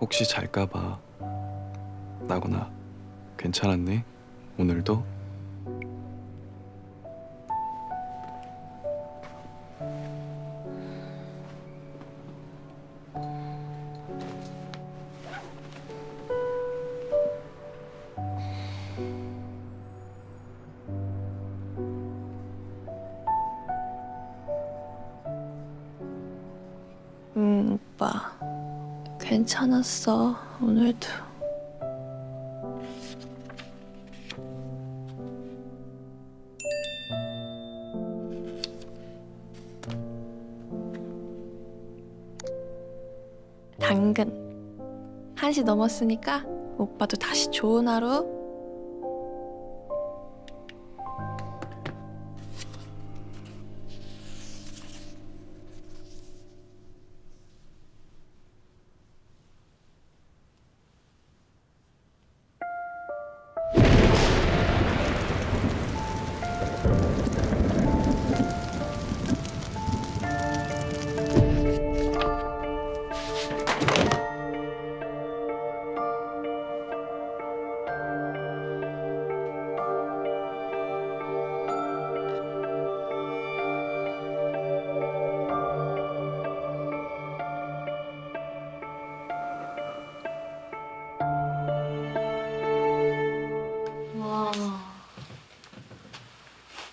혹시 잘까봐 나구나 괜찮았니? 오늘도? 응, 오빠. 괜찮았어, 오늘도. 당근. 1시 넘었으니까 오빠도 다시 좋은 하루.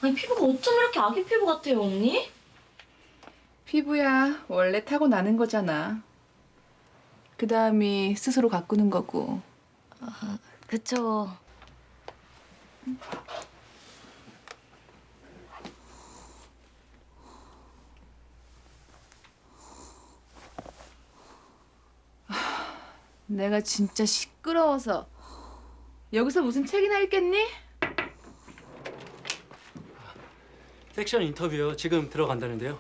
아니 피부가 어쩜 이렇게 아기 피부 같아요 언니? 피부야 원래 타고 나는 거잖아. 그 다음이 스스로 가꾸는 거고. 그쵸. 내가 진짜 시끄러워서 여기서 무슨 책이나 읽겠니? 섹션 인터뷰요. 지금 들어간다는데요.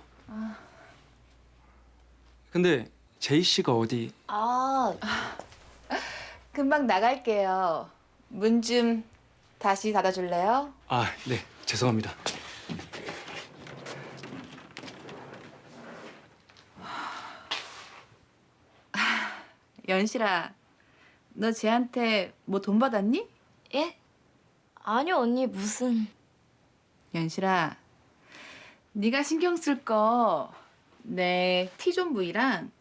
근데 제이 씨가 어디? 아 금방 나갈게요. 문 좀 다시 닫아줄래요? 아, 네. 죄송합니다. 연실아, 너 쟤한테 뭐 돈 받았니? 예? 아니요 언니 무슨 연실아, 네가 신경 쓸 거 내 T존 부위랑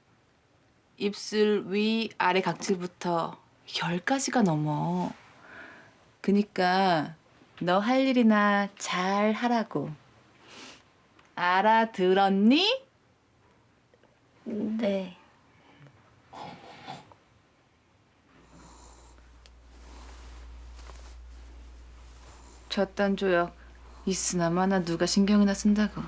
입술 위 아래 각질부터 열 가지가 넘어. 그니까 너 할 일이나 잘 하라고. 알아들었니? 네. 저딴 조역 있으나 마나 누가 신경이나 쓴다고.